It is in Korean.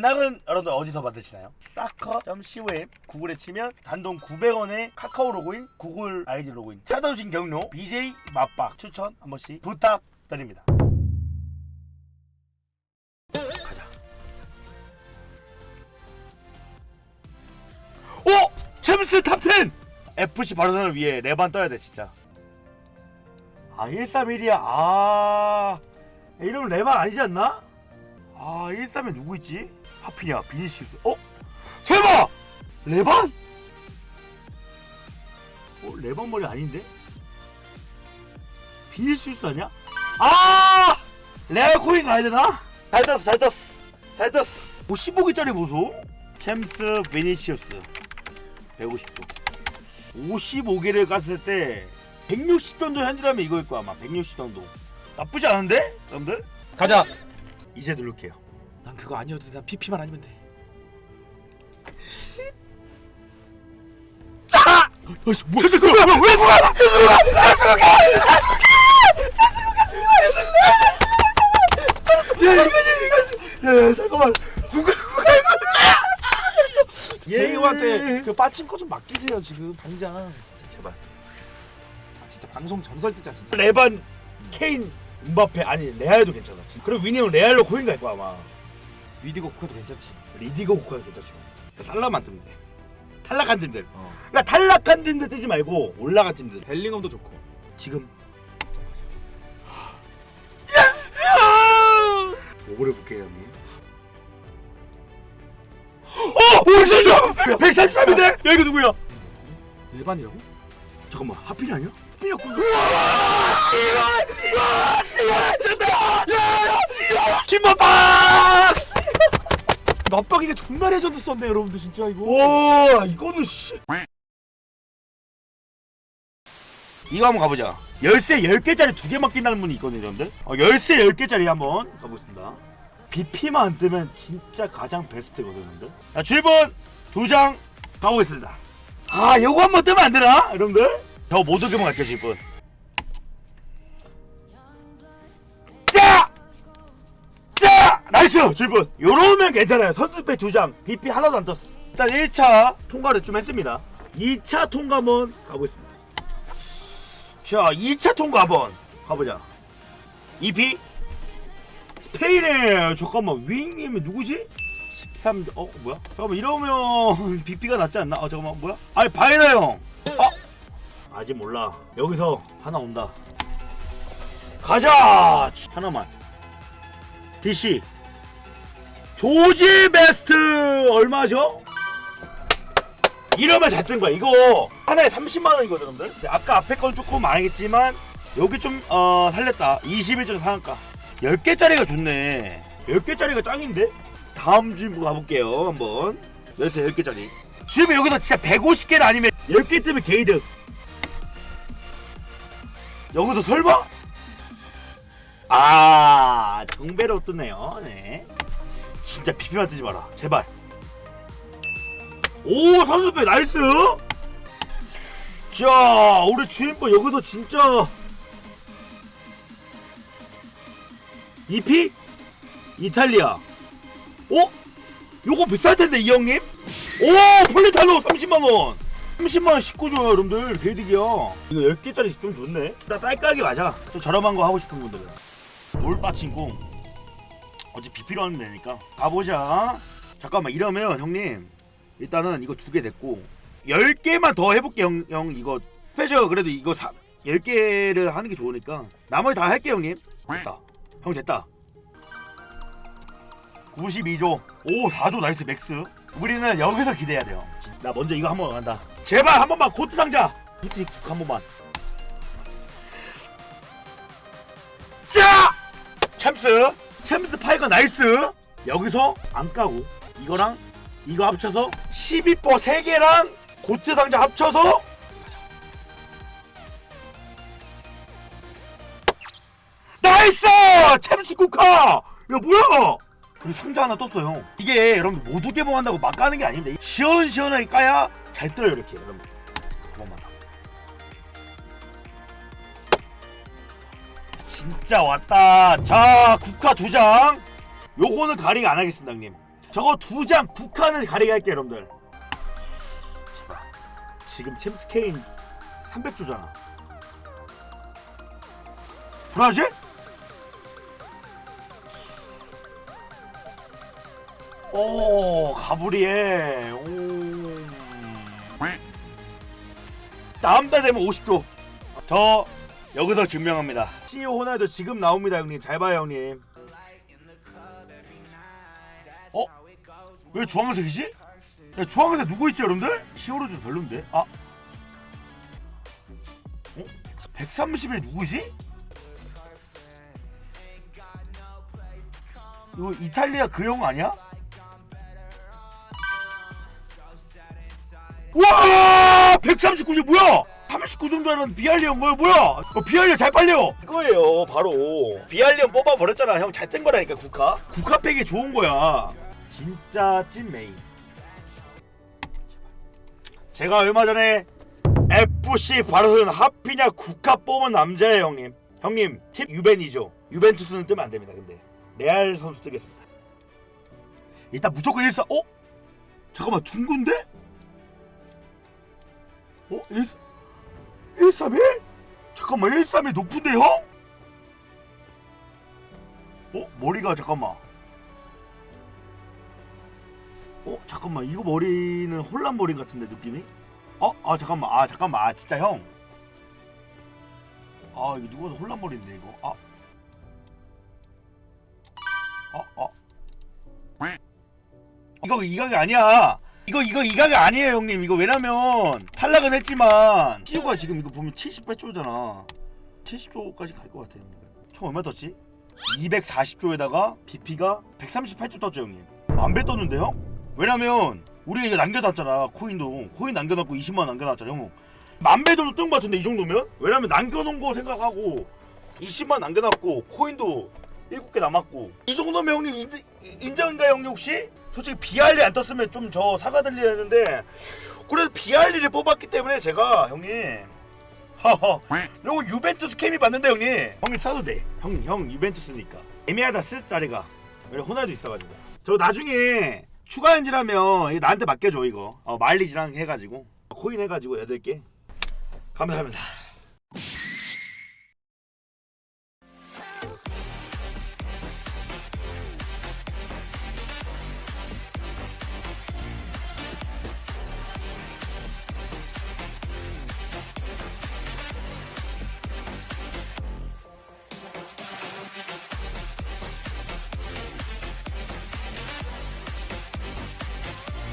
배낭은 여러분들 어디서 받으시나요? 사커.com 구글에 치면 단돈 900원에 카카오 로그인, 구글 아이디 로그인 찾아오신 경로 BJ 맛박 추천 한 번씩 부탁드립니다. 가자. 오! 챔스 탑10! FC 바르셀을 위해 레반 떠야 돼 진짜. 아 131이야. 아 이러면 레반 아니지 않나? 아 131 누구 있지? 하피냐 비니시우스. 어? 설마 레반? 어 레반 머리 아닌데? 비니시우스 아니야? 아 레알 코인 가야 되나? 잘 떴어 잘 떴어 잘 떴어. 뭐 15개짜리 보소? 챔스 비니시우스 150도. 55개를 갔을 때 160 정도 현질하면 이거일 거야 아마 160 정도 나쁘지 않은데? 여러분들? 가자. 이제 누를게요 난 그거 아니어도 돼. 난 PP만 아니면 돼. 자! 어이씨 뭐야 왜 그거 왜 그거 죄송합니다 야야 잠깐만 누가 누가 예이한테 그 빠친코 좀 맡기세요 지금 당장. 제발 아, 진짜 방송 전설지자 진짜. 레반 케인 음바페 아니 레알도 괜찮아 그리고 위니 형 레알로 코인 갈 거야 아마 위디고 국화도 괜찮지. 리디거 국가도 괜찮죠 살라만 뜨면 돼 탈락한 팀들 어. 그러니까 탈락한 팀들 뜨지 말고 올라간 팀들 벨링엄도 좋고. 지금 오래 볼게요 형님 어! 오십시오! 133인데? 야 이거 누구야? 레반이라고? 잠깐만 하필이 아니야? 진짜 맞박이가 존나 레전드 썼네 여러분들 진짜 이거. 와 이거는 씨. 이거 한번 가보자. 열쇠 10개짜리 두 개 맡긴다는 분이 있거든요 여러분들. 어, 열쇠 10개짜리 한번 가보겠습니다. BP만 안 뜨면 진짜 가장 베스트거든요 여러분들. 자 줄분 두장 가보겠습니다. 아 요거 한번 뜨면 안 되나 여러분들 저 모두 개만 갈게요 줄분 자! 자! 나이스! 줄분 요러면 괜찮아요 선수백 두장 BP 하나도 안 떴어 일단 1차 통과를 좀 했습니다 2차 통과 한번 가보겠습니다 자 2차 통과 한번 가보자 EP 스페인의 잠깐만 윙님이 누구지? 13... 어 뭐야? 잠깐만 이러면 BP가 낫지 않나? 어 잠깐만 뭐야? 아니 바이나 형! 어? 아직 몰라. 여기서 하나 온다. 가자! 하나만. DC 조지 베스트! 얼마죠? 이러면 잘 뜬 거야. 이거 하나에 30만 원이거든 여러분들 아까 앞에 건 조금 망했지만 여기 좀 어, 살렸다. 21점 상한가. 10개짜리가 좋네. 10개짜리가 짱인데? 다음 주문 가볼게요 한번. 열쇠 10개짜리. 지금 여기서 진짜 150개는 아니면 10개 뜨면 게이득 여기서 설마? 아 정배로 뜨네요. 네. 진짜 피피만 뜨지 마라. 제발. 오 선수배 나이스! 자 우리 주인분 여기서 진짜 이피? 이탈리아. 어? 요거 비쌀 텐데 이 형님? 오 폴리탈로 30만원 30만원 19조 여러분들. 개이득이야 이거 10개짜리 좀 좋네. 나 딸깍이 맞아. 좀 저렴한 거 하고 싶은 분들은 뭘 빠친고 어제 비피로 하면 되니까. 가보자. 잠깐만 이러면 형님 일단은 이거 두 개 됐고 10개만 더 해볼게 형, 형. 이거 스페셜 그래도 이거 사, 10개를 하는 게 좋으니까. 나머지 다 할게 형님. 됐다. 형 됐다. 92조. 오 4조. 나이스. 맥스 우리는 여기서 기대해야 돼요. 나 먼저 이거 한 번 간다. 제발 한 번만 코트 상자! 코트 한 번만. 자! 챔스! 챔스 파이가 나이스! 여기서 안 까고 이거랑 이거 합쳐서 12퍼 3개랑 고트 상자 합쳐서 나이스! 챔스 쿠카 야 뭐야 그리고 상자 하나 떴어 형 이게 여러분 모두 개봉한다고 막 까는 게 아닌데 시원시원하게 까야 잘 떠요 이렇게 여러분 그만만 더 진짜 왔다. 자 국화 두장. 요거는 가링 안 하겠습니다 형님. 저거 두 장 국한을 가리게 할게 여러분들. 지금 챔스 케인 300조잖아. 브라질? 오 가브리에 오 다음 달 되면 50조 저 여기서 증명합니다 CEO 호날두 지금 나옵니다 형님 잘 봐요 형님 어? 왜 주황색이지? 야, 주황색 누구 있지 여러분들? 히어로즈 별론데? 아 어? 130에 누구지? 이거 이탈리아 그 형 아니야? 와! 139점 뭐야? 39점 잘하는 비알리언 뭐야 뭐야? 어, 비알리언 잘 빨려. 이거예요 바로. 비알리언 뽑아버렸잖아. 형잘뗀 거라니까 국화. 국화팩이 좋은 거야. 진짜 찐 메인 제가 얼마 전에 FC 바르셀 하피냐 국화 뽑은 남자예요 형님. 형님 팁 유벤이죠. 유벤투스는 뜨면 안 됩니다 근데. 레알 선수 뜨겠습니다. 일단 무조건 1사 어? 잠깐만 중구인데? 어? 1, 131? 잠깐만 131 높은데 형? 어? 머리가 잠깐만 어? 잠깐만 이거 머리는 혼란 머리 같은데 느낌이? 어? 아 잠깐만 아 잠깐만 아 진짜 형 아 이거 더 혼란 머리인데 이거 아 어? 어? 이거 이각이 아니야 이거 이거 이각이 아니에요 형님 이거 왜냐면 탈락은 했지만 CU가 지금 이거 보면 78조잖아 70조까지 갈 것 같아요 총 얼마 떴지? 240조에다가 BP가 138조 떴죠 형님 만배 떴는데 형? 왜냐면 우리가 이거 남겨놨잖아 코인도 코인 남겨놨고 20만원 남겨놨잖아 형 만배 정도 뜬 것 같은데 이 정도면? 왜냐면 남겨놓은 거 생각하고 20만 남겨놨고 코인도 7개 남았고 이 정도면 형님 인, 인정인가요 형님 혹시? 솔직히 비알리 안 떴으면 좀 저 사과드리려 했는데 그래도 비알리를 뽑았기 때문에 제가 형님 하하 요거 유벤투스 케미 봤는데 형님. 형님 써도 돼형 형 유벤투스니까. 애매하다 쓸 자리가. 왜냐 호날두 있어가지고. 저 나중에 추가 이거 나한테 맡겨줘 이거. 어, 마일리지랑 해가지고. 코인 해가지고 8개. 감사합니다